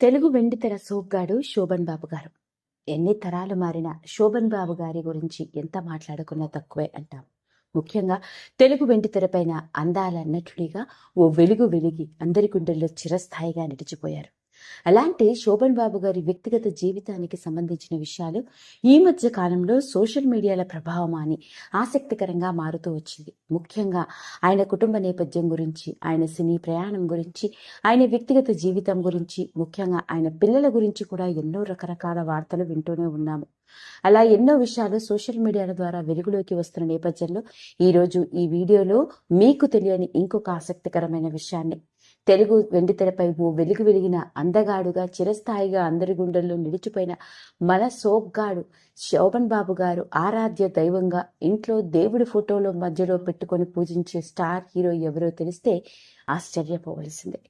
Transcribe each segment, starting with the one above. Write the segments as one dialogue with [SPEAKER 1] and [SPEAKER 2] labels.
[SPEAKER 1] తెలుగు వెండితెర సోగ్గాడు శోభన్ బాబు గారు. ఎన్ని తరాలు మారిన శోభన్ బాబు గారి గురించి ఎంత మాట్లాడుకున్నా తక్కువే అంటాం. ముఖ్యంగా తెలుగు వెండితెరపైన అందాల నటుడిగా ఓ వెలుగు వెలిగి అందరి గుండెల్లో చిరస్థాయిగా నిలిచిపోయారు అలాంటి శోభన్ బాబు గారి వ్యక్తిగత జీవితానికి సంబంధించిన విషయాలు ఈ మధ్య కాలంలో సోషల్ మీడియాల ప్రభావం అని ఆసక్తికరంగా మారుతూ వచ్చింది. ముఖ్యంగా ఆయన కుటుంబ నేపథ్యం గురించి ఆయన సినీ ప్రయాణం గురించి ఆయన వ్యక్తిగత జీవితం గురించి ముఖ్యంగా ఆయన పిల్లల గురించి కూడా ఎన్నో రకరకాల వార్తలు వింటూనే ఉన్నాము. అలా ఎన్నో విషయాలు సోషల్ మీడియాల ద్వారా వెలుగులోకి వస్తున్న నేపథ్యంలో ఈరోజు ఈ వీడియోలో మీకు తెలియని ఇంకొక ఆసక్తికరమైన విషయాన్ని తెలుగు వెండితెరపై ఓ వెలుగు వెలిగిన అందగాడుగా చిరస్థాయిగా అందరి గుండెల్లో నిలిచిపోయిన మన సోగ్గాడు శోభన్ బాబు గారు ఆరాధ్య దైవంగా ఇంట్లో దేవుడి ఫోటోలో మధ్యలో పెట్టుకొని పూజించే స్టార్ హీరో ఎవరో తెలిస్తే ఆశ్చర్యపోవలసిందే.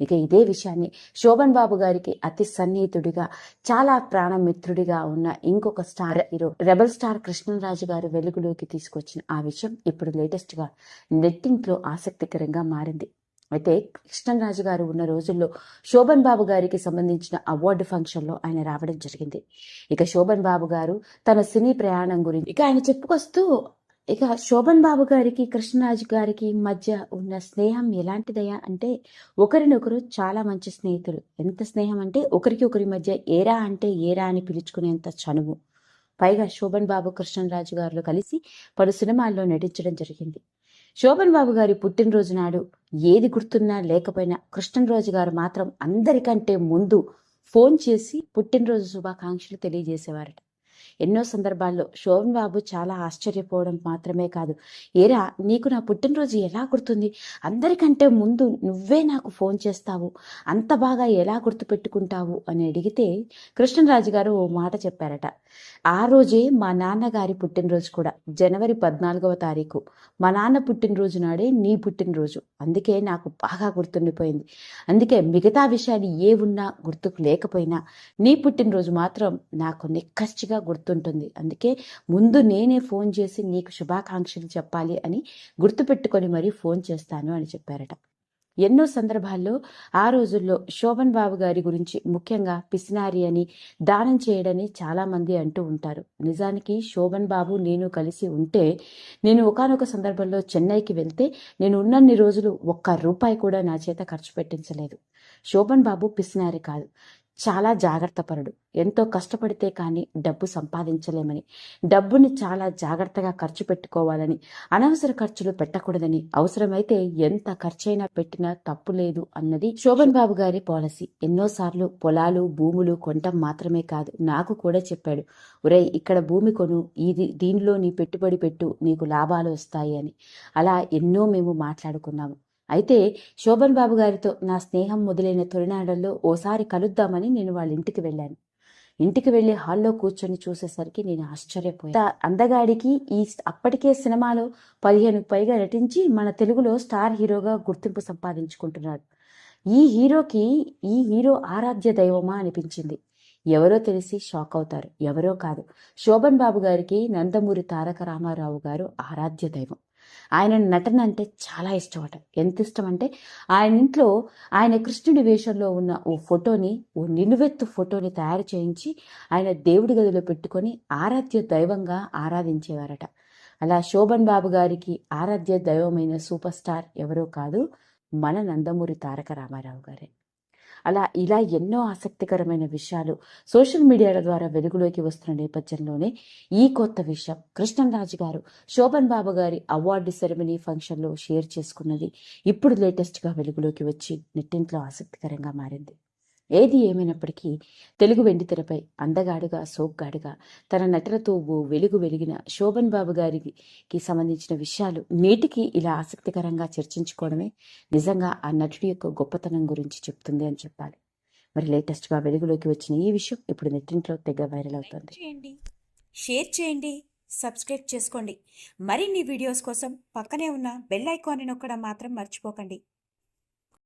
[SPEAKER 1] ఇక ఇదే విషయాన్ని శోభన్ బాబు గారికి అతి సన్నిహితుడిగా చాలా ప్రాణమిత్రుడిగా ఉన్న ఇంకొక star hero rebel star Krishnaraju garu వెలుగులోకి తీసుకొచ్చిన ఆ విషయం ఇప్పుడు లేటెస్ట్గా నెట్టింట్లో ఆసక్తికరంగా మారింది. అయితే కృష్ణరాజు గారు ఉన్న రోజుల్లో శోభన్ బాబు గారికి సంబంధించిన అవార్డు ఫంక్షన్లో ఆయన రావడం జరిగింది. ఇక శోభన్ బాబు గారు తన సినీ ప్రయాణం గురించి ఇక ఆయన చెప్పుకొస్తూ ఇక శోభన్ బాబు గారికి కృష్ణరాజు గారికి మధ్య ఉన్న స్నేహం ఎలాంటిదయ్యా అంటే ఒకరినొకరు చాలా మంచి స్నేహితులు. ఎంత స్నేహం అంటే ఒకరికి ఒకరి మధ్య ఏరా అంటే ఏరా అని పిలుచుకునేంత చనువు. పైగా శోభన్ బాబు కృష్ణరాజు గారు కలిసి పలు సినిమాల్లో నటించడం జరిగింది. శోభన్ బాబు గారి పుట్టినరోజు నాడు ఏది గుర్తున్నా లేకపోయినా కృష్ణరాజు గారు మాత్రం అందరికంటే ముందు ఫోన్ చేసి పుట్టినరోజు శుభాకాంక్షలు తెలియజేసేవారట. ఎన్నో సందర్భాల్లో శోభన్ బాబు చాలా ఆశ్చర్యపోవడం మాత్రమే కాదు. ఏరా నీకు నా పుట్టినరోజు ఎలా గుర్తుంది? అందరికంటే ముందు నువ్వే నాకు ఫోన్ చేస్తావు. అంత బాగా ఎలా గుర్తుపెట్టుకుంటావు? అని అడిగితే కృష్ణరాజు గారు ఓ మాట చెప్పారట. ఆ రోజే మా నాన్నగారి పుట్టినరోజు కూడా జనవరి పద్నాలుగవ తారీఖు. మా నాన్న పుట్టినరోజు నాడే నీ పుట్టినరోజు. అందుకే నాకు బాగా గుర్తుండిపోయింది. అందుకే మిగతా విషయాలు ఏ ఉన్నా గుర్తుకు లేకపోయినా నీ పుట్టినరోజు మాత్రం నాకు నిక్కచ్చిగా గుర్తుంటుంది. అందుకే ముందు నేనే ఫోన్ చేసి నీకు శుభాకాంక్షలు చెప్పాలి అని గుర్తుపెట్టుకొని మరీ ఫోన్ చేస్తాను అని చెప్పారట. ఎన్నో సందర్భాల్లో ఆ రోజుల్లో శోభన్ బాబు గారి గురించి ముఖ్యంగా పిసినారి అని దానం చేయడని చాలామంది అంటూ ఉంటారు. నిజానికి శోభన్ బాబు నేను కలిసి ఉంటే నేను ఒకనొక సందర్భంలో చెన్నైకి వెళ్తే నేను ఉన్నన్ని రోజులు ఒక్క రూపాయి కూడా నా చేత ఖర్చు పెట్టించలేదు. శోభన్ బాబు పిసినారి కాదు. చాలా జాగ్రత్త పరుడు. ఎంతో కష్టపడితే కానీ డబ్బు సంపాదించలేమని డబ్బుని చాలా జాగ్రత్తగా ఖర్చు పెట్టుకోవాలని అనవసర ఖర్చులు పెట్టకూడదని అవసరమైతే ఎంత ఖర్చైనా పెట్టినా తప్పు లేదు అన్నది శోభన్ బాబు గారి పాలసీ. ఎన్నోసార్లు పొలాలు భూములు కొనటం మాత్రమే కాదు నాకు కూడా చెప్పాడు ఒరేయ్ ఇక్కడ భూమి కొను ఇది దీనిలో నీ పెట్టుబడి పెట్టు నీకు లాభాలు వస్తాయి అని. అలా ఎన్నో మేము మాట్లాడుకున్నాము. అయితే శోభన్ బాబు గారితో నా స్నేహం మొదలైన తొలినాడల్లో ఓసారి కలుద్దామని నేను వాళ్ళ ఇంటికి వెళ్ళాను. ఇంటికి వెళ్ళి హాల్లో కూర్చొని చూసేసరికి నేను ఆశ్చర్యపోయా అందగాడికి ఈ అప్పటికే సినిమాలో పదిహేను పైగా నటించి మన తెలుగులో స్టార్ హీరోగా గుర్తింపు సంపాదించుకుంటున్నాడు. ఈ హీరోకి ఈ హీరో ఆరాధ్య దైవమా అనిపించింది. ఎవరో తెలిసి షాక్ అవుతారు. ఎవరో కాదు. శోభన్ బాబు గారికి నందమూరి తారక రామారావు గారు ఆరాధ్య దైవం. ఆయన నటన అంటే చాలా ఇష్టం అట ఎంత ఇష్టం అంటే ఆయన ఇంట్లో ఆయన కృష్ణుడి వేషంలో ఉన్న ఓ ఫోటోని ఓ నిలువెత్తు ఫోటోని తయారు చేయించి ఆయన దేవుడి గదిలో పెట్టుకొని ఆరాధ్య దైవంగా ఆరాధించేవారట. అలా శోభన్ బాబు గారికి ఆరాధ్య దైవమైన సూపర్ స్టార్ ఎవరో కాదు మన నందమూరి తారక రామారావు గారే. అలా ఇలా ఎన్నో ఆసక్తికరమైన విషయాలు సోషల్ మీడియాల ద్వారా వెలుగులోకి వస్తున్న నేపథ్యంలోనే ఈ కొత్త విషయం కృష్ణరాజు గారు శోభన్ బాబు గారి అవార్డు సెరమనీ ఫంక్షన్లో షేర్ చేసుకున్నది ఇప్పుడు లేటెస్ట్గా వెలుగులోకి వచ్చి నెట్టింట్లో ఆసక్తికరంగా మారింది. ఏది ఏమైనప్పటికీ తెలుగు వెండితెరపై అందగాడుగా సోగ్గాడుగా తన నటనతో ఓ వెలుగు వెలిగిన శోభన్ బాబు గారికి సంబంధించిన విషయాలు నేటికి ఇలా ఆసక్తికరంగా చర్చించుకోవడమే నిజంగా ఆ నటుడి యొక్క గొప్పతనం గురించి చెప్తుంది అని చెప్పాలి. మరి లేటెస్ట్గా వెలుగులోకి వచ్చిన ఈ విషయం ఇప్పుడు నెట్టింట్లో తెగ వైరల్ అవుతుంది.
[SPEAKER 2] చేయండి షేర్ చేయండి సబ్స్క్రైబ్ చేసుకోండి. మరిన్ని వీడియోస్ కోసం పక్కనే ఉన్న బెల్ ఐకాన్ని నొక్కడం మాత్రం మర్చిపోకండి.